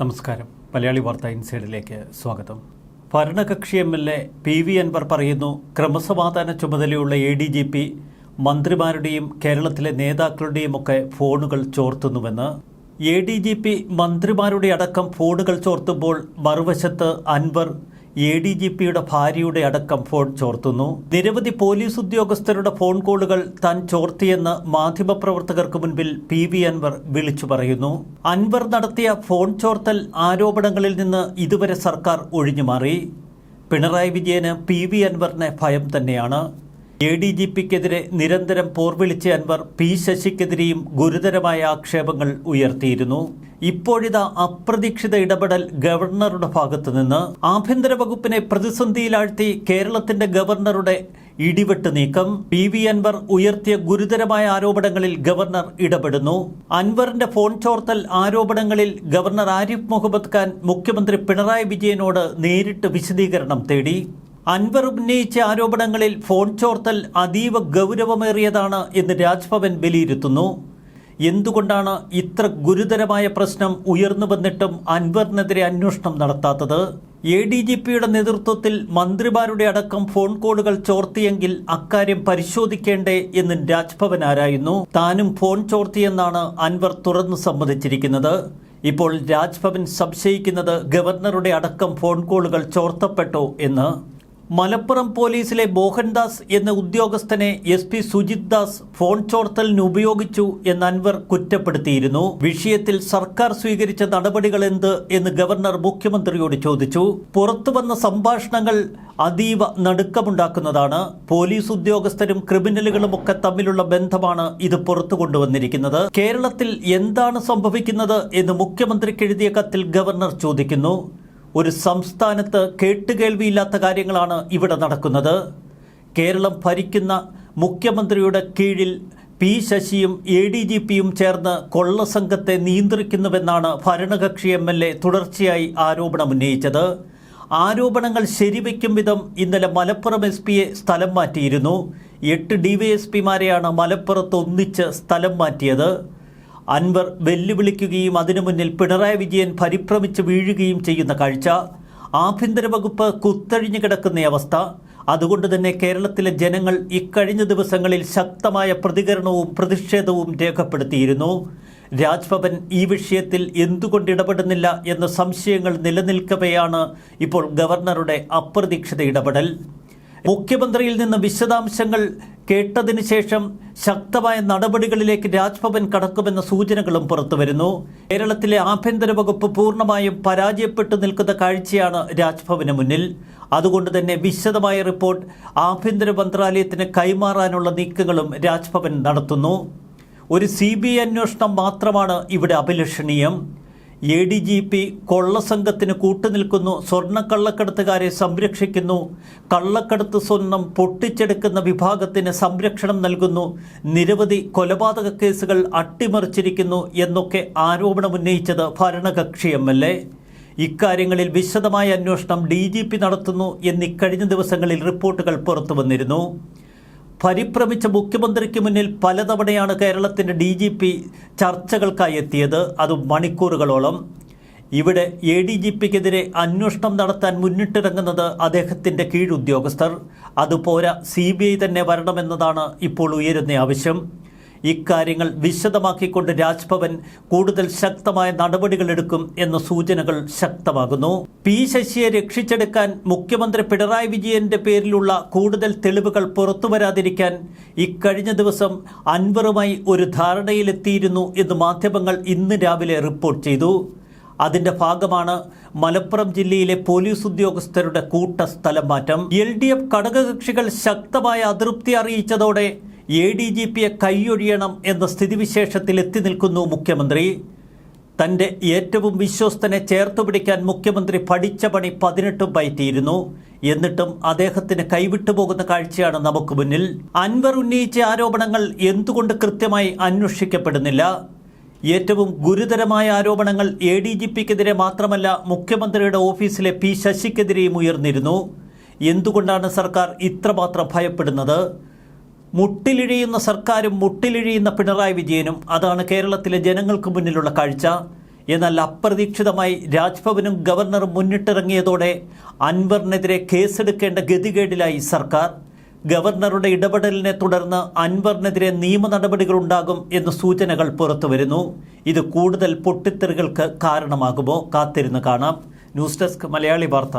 നമസ്കാരം. മലയാളി വാർത്ത ഇൻസൈഡിലേക്ക് സ്വാഗതം. ഭരണകക്ഷി M L A P V Anvar പറയുന്നു ക്രമസമാധാന ചുമതലയുള്ള എ ഡി ജി പി മന്ത്രിമാരുടെയും കേരളത്തിലെ നേതാക്കളുടെയും ഒക്കെ ഫോണുകൾ ചോർത്തുന്നുവെന്ന്. എ ഡി ജി പി മന്ത്രിമാരുടെ അടക്കം ഫോണുകൾ ചോർത്തുമ്പോൾ മറുവശത്ത് അൻവർ എ ഡി ജി പിയുടെ ഭാര്യയുടെ അടക്കം ഫോൺ ചോർത്തുന്നു. നിരവധി പോലീസ് ഉദ്യോഗസ്ഥരുടെ ഫോൺ കോളുകൾ താൻ ചോർത്തിയെന്ന് മാധ്യമപ്രവർത്തകർക്ക് മുൻപിൽ പി വി അൻവർ വിളിച്ചു പറയുന്നു. അൻവർ നടത്തിയ ഫോൺ ചോർത്തൽ ആരോപണങ്ങളിൽ നിന്ന് ഇതുവരെ സർക്കാർ ഒഴിഞ്ഞുമാറി. പിണറായി വിജയന് പി വി അൻവറിനെ ഭയം തന്നെയാണ്. എ ഡി ജി പിക്കെതിരെ നിരന്തരം പോർവിളിച്ച അൻവർ പി ശശിക്കെതിരെയും ഗുരുതരമായ ആക്ഷേപങ്ങൾ ഉയർത്തിയിരുന്നു. ഇപ്പോഴിതാ അപ്രതീക്ഷിത ഇടപെടൽ ഗവർണറുടെ ഭാഗത്തുനിന്ന് ആഭ്യന്തര വകുപ്പിനെ പ്രതിസന്ധിയിലാഴ്ത്തി കേരളത്തിന്റെ ഗവർണറുടെ ഇടിവെട്ട് നീക്കം. പി വി അൻവർ ഉയർത്തിയ ഗുരുതരമായ ആരോപണങ്ങളിൽ ഗവർണർ ഇടപെടുന്നു. അൻവറിന്റെ ഫോൺ ചോർത്തൽ ആരോപണങ്ങളിൽ ഗവർണർ ആരിഫ് മുഹമ്മദ് ഖാൻ മുഖ്യമന്ത്രി പിണറായി വിജയനോട് നേരിട്ട് വിശദീകരണം തേടി. അൻവർ ഉന്നയിച്ച ആരോപണങ്ങളിൽ ഫോൺ ചോർത്തൽ അതീവ ഗൗരവമേറിയതാണ് എന്ന് രാജ്ഭവൻ വിലയിരുത്തുന്നു. എന്തുകൊണ്ടാണ് ഇത്ര ഗുരുതരമായ പ്രശ്നം ഉയർന്നു വന്നിട്ടും അൻവറിനെതിരെ അന്വേഷണം നടത്താത്തത്? എ ഡി ജി പിയുടെ നേതൃത്വത്തിൽ മന്ത്രിമാരുടെ അടക്കം ഫോൺ കോളുകൾ ചോർത്തിയെങ്കിൽ അക്കാര്യം പരിശോധിക്കേണ്ടേ എന്ന് രാജ്ഭവൻ ആരായുന്നു. താനും ഫോൺ ചോർത്തിയെന്നാണ് അൻവർ തുറന്നു സമ്മതിച്ചിരിക്കുന്നത്. ഇപ്പോൾ രാജ്ഭവൻ സംശയിക്കുന്നത് ഗവർണറുടെ അടക്കം ഫോൺ കോളുകൾ ചോർത്തപ്പെട്ടോ എന്ന്. മലപ്പുറം പോലീസിലെ മോഹൻദാസ് എന്ന ഉദ്യോഗസ്ഥനെ S P Sujith Das phone ചോർത്തലിന് ഉപയോഗിച്ചു എന്ന് അൻവർ കുറ്റപ്പെടുത്തിയിരുന്നു. വിഷയത്തിൽ സർക്കാർ സ്വീകരിച്ച നടപടികൾ എന്ത് എന്ന് ഗവർണർ മുഖ്യമന്ത്രിയോട് ചോദിച്ചു. പുറത്തുവന്ന സംഭാഷണങ്ങൾ അതീവ നടുക്കമുണ്ടാക്കുന്നതാണ്. പോലീസ് ഉദ്യോഗസ്ഥരും ക്രിമിനലുകളും ഒക്കെ തമ്മിലുള്ള ബന്ധമാണ് ഇത് പുറത്തു കൊണ്ടുവന്നിരിക്കുന്നത്. കേരളത്തിൽ എന്താണ് സംഭവിക്കുന്നത് എന്ന് മുഖ്യമന്ത്രിക്ക് എഴുതിയ കത്തിൽ ഗവർണർ ചോദിക്കുന്നു. ഒരു സംസ്ഥാനത്ത് കേട്ടുകേൾവിയില്ലാത്ത കാര്യങ്ങളാണ് ഇവിടെ നടക്കുന്നത്. കേരളം ഭരിക്കുന്ന മുഖ്യമന്ത്രിയുടെ കീഴിൽ പി ശശിയും എ ഡി ജി പിയും ചേർന്ന് കൊള്ളസംഘത്തെ നിയന്ത്രിക്കുന്നുവെന്നാണ് ഭരണകക്ഷി എം എൽ എ തുടർച്ചയായി ആരോപണമുന്നയിച്ചത് ആരോപണങ്ങൾ ശരിവയ്ക്കും വിധം ഇന്നലെ മലപ്പുറം എസ് പിയെ സ്ഥലം മാറ്റിയിരുന്നു. എട്ട് ഡിവൈഎസ്പിമാരെയാണ് മലപ്പുറത്ത് ഒന്നിച്ച് സ്ഥലം മാറ്റിയത്. അൻവർ വെല്ലുവിളിക്കുകയും അതിനു മുന്നിൽ പിണറായി വിജയൻ പരിഭ്രമിച്ച് വീഴുകയും ചെയ്യുന്ന കാഴ്ച. ആഭ്യന്തര വകുപ്പ് കുത്തഴിഞ്ഞു കിടക്കുന്ന അവസ്ഥ. അതുകൊണ്ട് തന്നെ കേരളത്തിലെ ജനങ്ങൾ ഇക്കഴിഞ്ഞ ദിവസങ്ങളിൽ ശക്തമായ പ്രതികരണവും പ്രതിഷേധവും രേഖപ്പെടുത്തിയിരുന്നു. രാജ്ഭവൻ ഈ വിഷയത്തിൽ എന്തുകൊണ്ട് ഇടപെടുന്നില്ല എന്ന സംശയങ്ങൾ നിലനിൽക്കവെയാണ് ഇപ്പോൾ ഗവർണറുടെ അപ്രതീക്ഷിത ഇടപെടൽ. മുഖ്യമന്ത്രിയിൽ നിന്ന് വിശദാംശങ്ങൾ കേട്ടതിന് ശേഷം ശക്തമായ നടപടികളിലേക്ക് രാജ്ഭവൻ കടക്കുമെന്ന സൂചനകളും പുറത്തുവരുന്നു. കേരളത്തിലെ ആഭ്യന്തര വകുപ്പ് പൂർണമായും പരാജയപ്പെട്ടു നിൽക്കുന്ന കാഴ്ചയാണ് രാജ്ഭവന് മുന്നിൽ. അതുകൊണ്ട് തന്നെ വിശദമായ റിപ്പോർട്ട് ആഭ്യന്തര മന്ത്രാലയത്തിന് കൈമാറാനുള്ള നീക്കങ്ങളും രാജ്ഭവൻ നടത്തുന്നു. ഒരു സി ബി ഐ അന്വേഷണം മാത്രമാണ് ഇവിടെ അഭിലഷണീയം. എ ഡി ജി പി കൊള്ളസംഘത്തിന് കൂട്ടുനിൽക്കുന്നു. സ്വർണക്കള്ളക്കടത്തുകാരെ സംരക്ഷിക്കുന്നു. കള്ളക്കടത്ത് സ്വർണം പൊട്ടിച്ചെടുക്കുന്ന വിഭാഗത്തിന് സംരക്ഷണം നൽകുന്നു. നിരവധി കൊലപാതക കേസുകൾ അട്ടിമറിച്ചിരിക്കുന്നു എന്നൊക്കെ ആരോപണമുന്നയിച്ചത് ഭരണകക്ഷി എം എൽ എ. ഇക്കാര്യങ്ങളിൽ വിശദമായ അന്വേഷണം ഡി ജി പി നടത്തുന്നു എന്നിക്കഴിഞ്ഞ ദിവസങ്ങളിൽ റിപ്പോർട്ടുകൾ പുറത്തു വന്നിരുന്നു പരിഭ്രമിച്ച മുഖ്യമന്ത്രിക്ക് മുന്നിൽ പലതവണയാണ് കേരളത്തിന്റെ ഡി ജി പി ചർച്ചകൾക്കായി എത്തിയത്. അത് മണിക്കൂറുകളോളം. ഇവിടെ എ ഡി ജി പിക്കെതിരെ അന്വേഷണം നടത്താൻ മുന്നിട്ടിറങ്ങുന്നത് അദ്ദേഹത്തിന്റെ കീഴുദ്യോഗസ്ഥർ. അതുപോലെ സി ബി ഐ തന്നെ വരണമെന്നതാണ് ഇപ്പോൾ ഉയരുന്ന ആവശ്യം. ഇക്കാര്യങ്ങൾ വിശദമാക്കിക്കൊണ്ട് രാജ്ഭവൻ കൂടുതൽ ശക്തമായ നടപടികൾ എടുക്കും എന്ന സൂചനകൾ ശക്തമാകുന്നു. പി ശശിയെ രക്ഷിച്ചെടുക്കാൻ മുഖ്യമന്ത്രി പിണറായി വിജയന്റെ പേരിലുള്ള കൂടുതൽ തെളിവുകൾ പുറത്തുവരാതിരിക്കാൻ ഇക്കഴിഞ്ഞ ദിവസം അൻവറുമായി ഒരു ധാരണയിലെത്തിയിരുന്നു എന്ന് മാധ്യമങ്ങൾ ഇന്ന് രാവിലെ റിപ്പോർട്ട് ചെയ്തു. അതിന്റെ ഭാഗമാണ് മലപ്പുറം ജില്ലയിലെ പോലീസ് ഉദ്യോഗസ്ഥരുടെ കൂട്ട സ്ഥലം മാറ്റം. എൽ ഡി എഫ് ഘടകകക്ഷികൾ ശക്തമായ അതൃപ്തി അറിയിച്ചതോടെ എ ഡി ജി പിയെ കൈയൊഴിയണം എന്ന സ്ഥിതിവിശേഷത്തിൽ എത്തി നിൽക്കുന്നു മുഖ്യമന്ത്രി. തന്റെ ഏറ്റവും വിശ്വസ്തനെ ചേർത്തു പിടിക്കാൻ മുഖ്യമന്ത്രി പഠിച്ച പണി പതിനെട്ടും പയറ്റിയിരുന്നു. എന്നിട്ടും അദ്ദേഹത്തിന് കൈവിട്ടു പോകുന്ന കാഴ്ചയാണ് നമുക്ക് മുന്നിൽ. അൻവർ ഉന്നയിച്ച ആരോപണങ്ങൾ എന്തുകൊണ്ട് കൃത്യമായി അന്വേഷിക്കപ്പെടുന്നില്ല? ഏറ്റവും ഗുരുതരമായ ആരോപണങ്ങൾ എ ഡി ജി പിക്കെതിരെ മാത്രമല്ല മുഖ്യമന്ത്രിയുടെ ഓഫീസിലെ പി ശശിക്കെതിരെയും ഉയർന്നിരുന്നു. എന്തുകൊണ്ടാണ് സർക്കാർ ഇത്രമാത്രം ഭയപ്പെടുന്നത്? മുട്ടിലിഴിയുന്ന സർക്കാരും മുട്ടിലിഴിയുന്ന പിണറായി വിജയനും അതാണ് കേരളത്തിലെ ജനങ്ങൾക്ക് മുന്നിലുള്ള കാഴ്ച. എന്നാൽ അപ്രതീക്ഷിതമായി രാജ്ഭവനും ഗവർണറും മുന്നിട്ടിറങ്ങിയതോടെ അൻവറിനെതിരെ കേസെടുക്കേണ്ട ഗതികേടിലായി സർക്കാർ. ഗവർണറുടെ ഇടപെടലിനെ തുടർന്ന് അൻവറിനെതിരെ നിയമ നടപടികളുണ്ടാകും എന്ന സൂചനകൾ പുറത്തുവരുന്നു ഇത് കൂടുതൽ പൊട്ടിത്തെറികൾക്ക് കാരണമാകുമോ? കാത്തിരുന്ന് കാണാം. ന്യൂസ് ഡെസ്ക് മലയാളി വാർത്ത.